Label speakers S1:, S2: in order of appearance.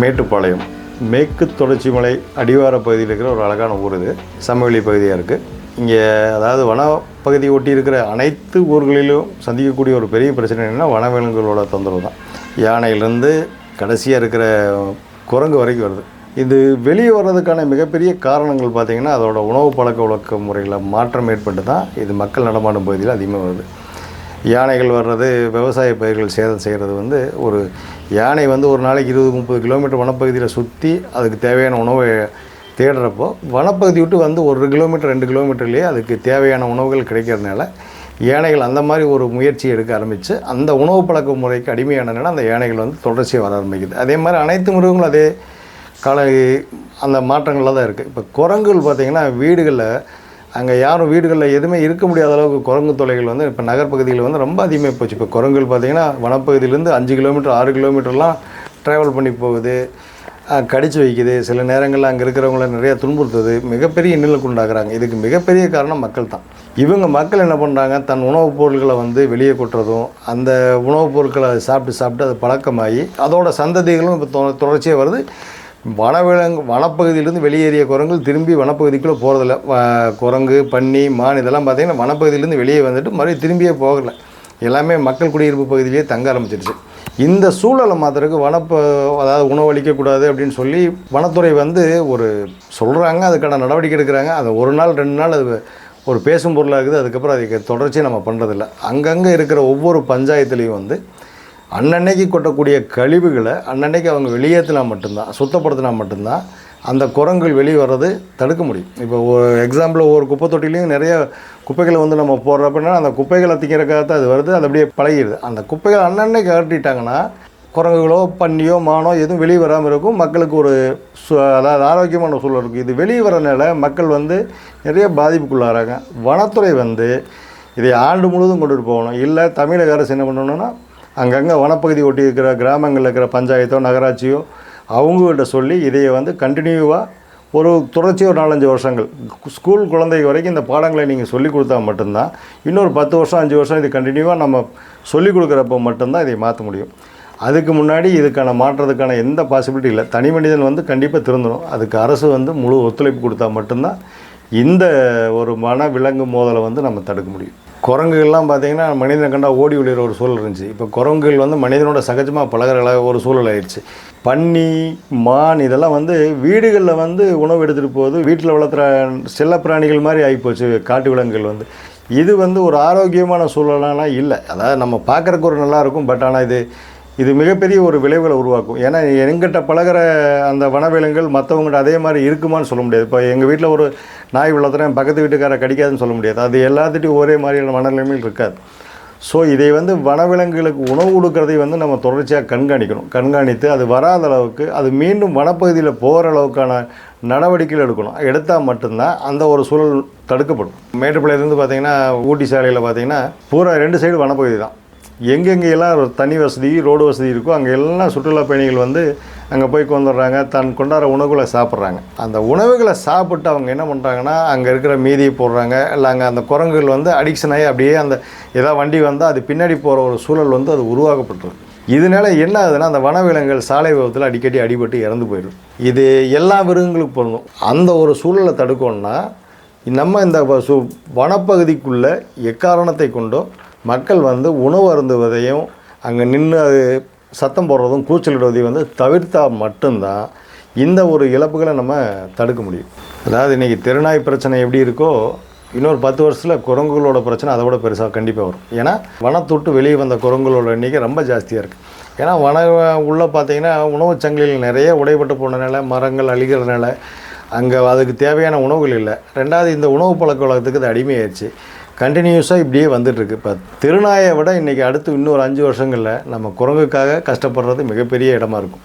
S1: மேட்டுப்பாளையம். மேற்கு தொடர்ச்சி மலை அடிவார பகுதியில் இருக்கிற ஒரு அழகான ஊர் இது. சமவெளி பகுதியாக இருக்குது இங்கே அதாவது வனப்பகுதி ஒட்டி இருக்கிற அனைத்து ஊர்களிலும் சந்திக்கக்கூடிய ஒரு பெரிய பிரச்சனை என்னென்னா வனவிலங்குகளோட தொந்தரவு தான். யானையிலேருந்து கடைசியாக இருக்கிற குரங்கு வரைக்கும் வருது. இது வெளியே வர்றதுக்கான மிகப்பெரிய காரணங்கள் பார்த்திங்கன்னா அதோட உணவு பழக்க வழக்க முறையில் மாற்றம் ஏற்பட்டு தான் இது மக்கள் நடமாடும் பகுதியில் அதிகமாக வருது. யானைகள் வர்றது விவசாய பயிர்கள் சேதம் செய்கிறது வந்து ஒரு யானை வந்து ஒரு நாளைக்கு இருபது முப்பது கிலோமீட்டர் வனப்பகுதியில் சுற்றி அதுக்கு தேவையான உணவை தேடுறப்போ வனப்பகுதி விட்டு வந்து ஒரு கிலோமீட்டர் ரெண்டு கிலோமீட்டர்லேயே அதுக்கு தேவையான உணவுகள் கிடைக்கிறதுனால யானைகள் அந்த மாதிரி ஒரு முயற்சி எடுக்க ஆரம்பித்து அந்த உணவு பழக்க முறைக்கு அடிமையானதுனால அந்த யானைகள் வந்து தொடர்ச்சியாக வர ஆரம்பிக்குது. அதே மாதிரி அனைத்து மிருகங்களும் அதே கால அந்த மாற்றங்களில் தான் இருக்குது இப்போ குரங்குகள் பார்த்திங்கன்னா வீடுகளில் அங்கே யாரும் வீடுகளில் எதுவுமே இருக்க முடியாத அளவுக்கு குரங்கு தொலைகள் வந்து இப்போ நகர்ப்பகுதியில் வந்து ரொம்ப அதிகமாக போச்சு. இப்போ குரங்குகள் பார்த்திங்கன்னா வனப்பகுதியிலேருந்து அஞ்சு கிலோமீட்டர் ஆறு கிலோமீட்டர்லாம் ட்ராவல் பண்ணி போகுது. கடிச்சு வைக்குது. சில நேரங்களில் அங்கே இருக்கிறவங்கள நிறையா துன்புறுத்துது. மிகப்பெரிய இன்னலுக்கு உண்டாகிறாங்க. இதுக்கு மிகப்பெரிய காரணம் மக்கள் தான் இவங்க மக்கள் என்ன பண்ணுறாங்க தன் உணவுப் பொருட்களை வந்து வெளியே கொட்டுறதும் அந்த உணவுப் பொருட்களை சாப்பிட்டு சாப்பிட்டு அது பழக்கமாகி அதோட சந்ததிகளும் இப்போ தொ தொடர்ச்சியாக வருது. வனவிலங்கு வனப்பகுதியிலேருந்து வெளியேறிய குரங்குகள் திரும்பி வனப்பகுதிக்குள்ளே போகிறதில்ல. குரங்கு பன்னி மான் இதெல்லாம் பார்த்திங்கன்னா வனப்பகுதியிலேருந்து வெளியே வந்துட்டு மறுபடியும் திரும்பியே போகல. எல்லாமே மக்கள் குடியிருப்பு பகுதியிலேயே தங்க ஆரம்பிச்சிருச்சு. இந்த சூழலை மாத்திரக்கு வனப்ப அதாவது உணவளிக்கக்கூடாது அப்படின்னு சொல்லி வனத்துறை வந்து ஒரு சொல்கிறாங்க அதுக்கான நடவடிக்கை எடுக்கிறாங்க. அது ஒரு நாள் ரெண்டு நாள் அது ஒரு பேசும் பொருளாக இருக்குது அதுக்கப்புறம் அதுக்கு தொடர்ச்சியாக நம்ம பண்ணுறதில்ல அங்கங்கே இருக்கிற ஒவ்வொரு பஞ்சாயத்துலேயும் வந்து அன்னன்னைக்கு கொட்டக்கூடிய கழிவுகளை அன்னன்னைக்கு அவங்க வெளியேற்றினா மட்டும்தான் சுத்தப்படுத்தினா மட்டும்தான் அந்த குரங்குகள் வெளியே வர்றது தடுக்க முடியும். இப்போ ஒரு எக்ஸாம்பிள் ஒவ்வொரு குப்பை தொட்டிலையும் நிறைய குப்பைகளை வந்து நம்ம போடுறப்பன்னா அந்த குப்பைகளை திங்கிறக்காக தான் அது வருது அது அப்படியே பழகிடுது அந்த குப்பைகளை அன்னன்னைக்கு அகட்டிட்டாங்கன்னா குரங்குகளோ பன்னியோ மானோ எதுவும் வெளியே வராமல் இருக்கும். மக்களுக்கு ஒரு சு அதாவது ஆரோக்கியமான சூழல் இருக்கும். இது வெளியே வரனால மக்கள் வந்து நிறைய பாதிப்புக்குள்ளாகிறாங்க வனத்துறை வந்து இதை ஆண்டு முழுவதும் கொண்டுட்டு போகணும். இல்லை தமிழக அரசு என்ன பண்ணணும்னா அங்கங்கே வனப்பகுதி ஒட்டி இருக்கிற கிராமங்களில் இருக்கிற பஞ்சாயத்தோ நகராட்சியோ அவங்ககிட்ட சொல்லி இதையை வந்து கண்டினியூவாக ஒரு தொடர்ச்சியாக ஒரு நாலஞ்சு வருஷங்கள். ஸ்கூல் குழந்தை வரைக்கும் இந்த பாடங்களை நீங்கள் சொல்லிக் கொடுத்தா மட்டும்தான் இன்னொரு பத்து வருஷம் அஞ்சு வருஷம் இது கண்டினியூவாக நம்ம சொல்லிக் கொடுக்குறப்போ மட்டும்தான் இதை மாற்ற முடியும். அதுக்கு முன்னாடி இதுக்கான மாற்றுறதுக்கான எந்த பாசிபிலிட்டி இல்லை. தனி மனிதன் வந்து கண்டிப்பாக திருந்தணும். அதுக்கு அரசு வந்து முழு ஒத்துழைப்பு கொடுத்தா மட்டும்தான் இந்த ஒரு மன விலங்கு மோதலை வந்து நம்ம தடுக்க முடியும். குரங்குகள்லாம் பார்த்தீங்கன்னா மனிதனை கண்டா ஓடி ஒளிகிற ஒரு சூழல் இருந்துச்சு. இப்போ குரங்குகள் வந்து மனிதனோட சகஜமாக பழகுற அளவு ஒரு சூழல் ஆயிடுச்சு. பன்னி மான் இதெல்லாம் வந்து வீடுகளில் வந்து உணவு எடுத்துகிட்டு போகுது வீட்டில் வளர்த்துற செல்ல பிராணிகள் மாதிரி ஆகிப்போச்சு காட்டு விலங்குகள் வந்து. இது வந்து ஒரு ஆரோக்கியமான சூழலாம் இல்லை. அதாவது நம்ம பார்க்குறக்கு ஒரு நல்லாயிருக்கும் பட் ஆனால் இது இது மிகப்பெரிய ஒரு விளைவுகளை உருவாக்கும். ஏன்னா எங்கிட்ட பழகுற அந்த வனவிலங்குகள் மற்றவங்கள்ட்ட அதே மாதிரி இருக்குமான்னு சொல்ல முடியாது. இப்போ எங்கள் வீட்டில் ஒரு நாய் வளர்த்துறேன் பக்கத்து வீட்டுக்காரை கடிக்காதுன்னு சொல்ல முடியாது. அது எல்லாத்துட்டையும் ஒரே மாதிரியான மனநிலைமையில் இருக்காது. ஸோ இதை வந்து வனவிலங்குகளுக்கு உணவு கொடுக்கறதை வந்து நம்ம தொடர்ச்சியாக கண்காணிக்கணும். கண்காணித்து அது வராத அளவுக்கு அது மீண்டும் வனப்பகுதியில் போகிற அளவுக்கான நடவடிக்கைகள் எடுக்கணும். எடுத்தால் மட்டும்தான் அந்த ஒரு சூழல் தடுக்கப்படும். மேட்டுப்பாளையத்துலேருந்து பார்த்தீங்கன்னா ஊட்டி சாலையில் பார்த்தீங்கன்னா பூரா ரெண்டு சைடு வனப்பகுதி தான். எங்கெங்கெல்லாம் ஒரு தனி வசதி ரோடு வசதி இருக்கோ அங்கே எல்லாம் சுற்றுலா பயணிகள் வந்து அங்கே போய் கொண்டுடுறாங்க தன் கொண்டாடுற உணவுகளை சாப்பிட்றாங்க. அந்த உணவுகளை சாப்பிட்டு அவங்க என்ன பண்ணுறாங்கன்னா அங்கே இருக்கிற மீதியை போடுறாங்க. இல்லை அங்கே அந்த குரங்குகள் வந்து அடிக்ஷன் ஆகி அப்படியே அந்த ஏதாவது வண்டி வந்தால் அது பின்னாடி போகிற ஒரு சூழல் வந்து அது உருவாக்கப்பட்டிருக்கு. இதனால என்ன ஆகுதுன்னா அந்த வனவிலங்குகள் சாலை விபத்தில் அடிக்கடி அடிபட்டு இறந்து போயிடும். இது எல்லா மிருகங்களுக்கும் பொருந்தும். அந்த ஒரு சூழலை தடுக்கணும்னா நம்ம இந்த வ- சு வனப்பகுதிக்குள்ளே எக்காரணத்தை கொண்டோ மக்கள் வந்து உணவு அருந்துவதையும் அங்கே நின்று அது சத்தம் போடுறதும் கூச்சலிடுவதையும் வந்து தவிர்த்தால் மட்டும்தான் இந்த ஒரு இழப்புகளை நம்ம தடுக்க முடியும். அதாவது இன்றைக்கி தெருநாய் பிரச்சனை எப்படி இருக்கோ இன்னொரு பத்து வருஷத்தில் குரங்குகளோட பிரச்சனை அதை விட பெருசாக கண்டிப்பாக வரும். ஏன்னா வனத்தொட்டு வெளியே வந்த குரங்குகளோட எண்ணிக்கை ரொம்ப ஜாஸ்தியாக இருக்குது ஏன்னா வன உள்ளே பார்த்தீங்கன்னா உணவுச் சங்கிலியில் நிறைய உடைபட்டு போனதுனால மரங்கள் அழிகிறதுனால அங்கே அதுக்கு தேவையான உணவுகள் இல்லை. ரெண்டாவது இந்த உணவு பழக்க வழக்கத்துக்கு அது அடிமையாயிடுச்சு கண்டினியூஸாக இப்படியே வந்துட்டுருக்கு. இப்போ திருநாயை விட இன்றைக்கி அடுத்து இன்னொரு அஞ்சு வருஷங்களில் நம்ம குரங்குக்காக கஷ்டப்படுறது மிகப்பெரிய இடமா இருக்கும்.